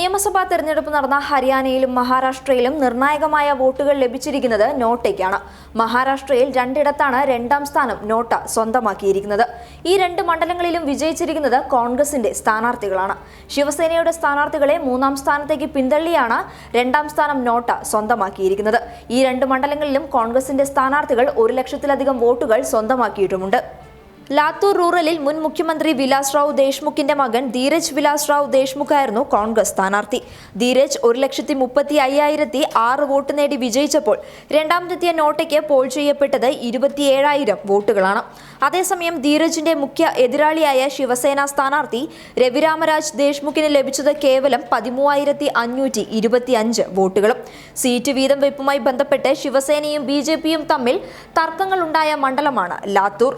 നിയമസഭാ തെരഞ്ഞെടുപ്പ് നടന്ന ഹരിയാനയിലും മഹാരാഷ്ട്രയിലും നിർണായകമായ വോട്ടുകൾ ലഭിച്ചിരിക്കുന്നത് നോട്ടയ്ക്കാണ്. മഹാരാഷ്ട്രയിൽ രണ്ടിടത്താണ് രണ്ടാം സ്ഥാനം നോട്ട സ്വന്തമാക്കിയിരിക്കുന്നത്. ഈ രണ്ട് മണ്ഡലങ്ങളിലും വിജയിച്ചിരിക്കുന്നത് കോൺഗ്രസിന്റെ സ്ഥാനാർത്ഥികളാണ്. ശിവസേനയുടെ സ്ഥാനാർത്ഥികളെ മൂന്നാം സ്ഥാനത്തേക്ക് പിന്തള്ളിയാണ് രണ്ടാം സ്ഥാനം നോട്ട സ്വന്തമാക്കിയിരിക്കുന്നത്. ഈ രണ്ട് മണ്ഡലങ്ങളിലും കോൺഗ്രസിന്റെ സ്ഥാനാർത്ഥികൾ ഒരു ലക്ഷത്തിലധികം വോട്ടുകൾ സ്വന്തമാക്കിയിട്ടുമുണ്ട്. ലാത്തൂർ റൂറലിൽ മുൻ മുഖ്യമന്ത്രി വിലാസ് റാവു ദേശ്മുഖിന്റെ മകൻ ധീരജ് വിലാസ് റാവു ദേശ്മുഖായിരുന്നു കോൺഗ്രസ് സ്ഥാനാർത്ഥി. ധീരജ് ഒരു ലക്ഷത്തി മുപ്പത്തി അയ്യായിരത്തി ആറ് വോട്ട് നേടി വിജയിച്ചപ്പോൾ രണ്ടാമതെത്തിയ നോട്ടയ്ക്ക് പോൾ ചെയ്യപ്പെട്ടത് ഇരുപത്തിയേഴായിരം വോട്ടുകളാണ്. അതേസമയം ധീരജിന്റെ മുഖ്യ എതിരാളിയായ ശിവസേന സ്ഥാനാർത്ഥി രവിരാമരാജ് ദേശ്മുഖിന് ലഭിച്ചത് കേവലം പതിമൂവായിരത്തി അഞ്ഞൂറ്റി ഇരുപത്തി അഞ്ച് വോട്ടുകളും. സീറ്റ് വീതം വെപ്പുമായി ബന്ധപ്പെട്ട് ശിവസേനയും ബി ജെ പിയും തമ്മിൽ തർക്കങ്ങളുണ്ടായ മണ്ഡലമാണ് ലാത്തൂർ.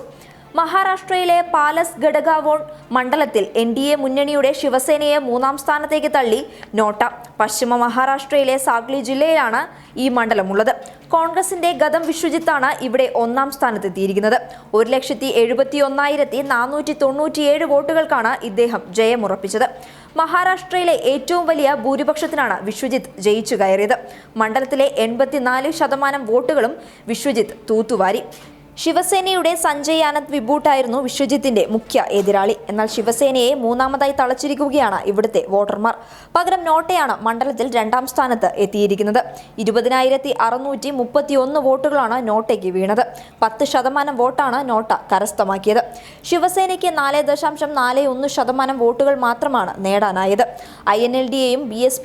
മഹാരാഷ്ട്രയിലെ പാലസ് ഗഡഗാവോൺ മണ്ഡലത്തിൽ എൻ ഡി എ മുന്നണിയുടെ ശിവസേനയെ മൂന്നാം സ്ഥാനത്തേക്ക് തള്ളി നോട്ട. പശ്ചിമ മഹാരാഷ്ട്രയിലെ സാഗ്ലി ജില്ലയിലാണ് ഈ മണ്ഡലമുള്ളത്. കോൺഗ്രസിന്റെ ഗതം വിശ്വജിത്താണ് ഇവിടെ ഒന്നാം സ്ഥാനത്തെത്തിയിരിക്കുന്നത്. ഒരു ലക്ഷത്തി എഴുപത്തി ഒന്നായിരത്തി നാനൂറ്റി തൊണ്ണൂറ്റിയേഴ് വോട്ടുകൾക്കാണ് ഇദ്ദേഹം ജയമുറപ്പിച്ചത്. മഹാരാഷ്ട്രയിലെ ഏറ്റവും വലിയ ഭൂരിപക്ഷത്തിനാണ് വിശ്വജിത്ത് ജയിച്ചു കയറിയത്. മണ്ഡലത്തിലെ എൺപത്തിനാല് ശതമാനം വോട്ടുകളും വിശ്വജിത്ത് തൂത്തുവാരി. ശിവസേനയുടെ സഞ്ജയ് ആനന്ദ് വിബൂട്ടായിരുന്നു വിശ്വജിത്തിന്റെ മുഖ്യ എതിരാളി. എന്നാൽ ശിവസേനയെ മൂന്നാമതായി തളച്ചിരിക്കുകയാണ് ഇവിടുത്തെ വോട്ടർമാർ. പകരം നോട്ടയാണ് മണ്ഡലത്തിൽ രണ്ടാം സ്ഥാനത്ത് എത്തിയിരിക്കുന്നത്. ഇരുപതിനായിരത്തി അറുന്നൂറ്റി മുപ്പത്തി ഒന്ന് വോട്ടുകളാണ് നോട്ടയ്ക്ക് വീണത്. പത്ത് ശതമാനം വോട്ടാണ് നോട്ട കരസ്ഥമാക്കിയത്. ശിവസേനയ്ക്ക് നാല് ദശാംശം നാല് ഒന്ന് ശതമാനം വോട്ടുകൾ മാത്രമാണ് നേടാനായത്. ഐ എൻ എൽ ഡിയെയും ബി എസ്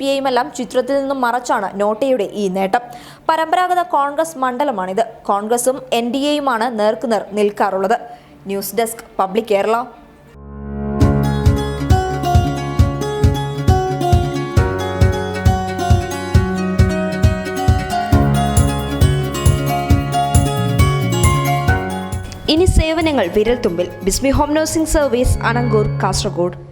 ചിത്രത്തിൽ നിന്നും മറച്ചാണ് നോട്ടയുടെ ഈ നേട്ടം. പരമ്പരാഗത കോൺഗ്രസ് മണ്ഡലമാണിത്. കോൺഗ്രസും എൻ ഡി എയുമാണ് നേർക്കുനേർ നിൽക്കാറുള്ളത്. News desk public Kerala. ഇനി സേവനങ്ങൾ വിരൽത്തുമ്പിൽ. Bismi home nursing service Anangoor Kasaragod.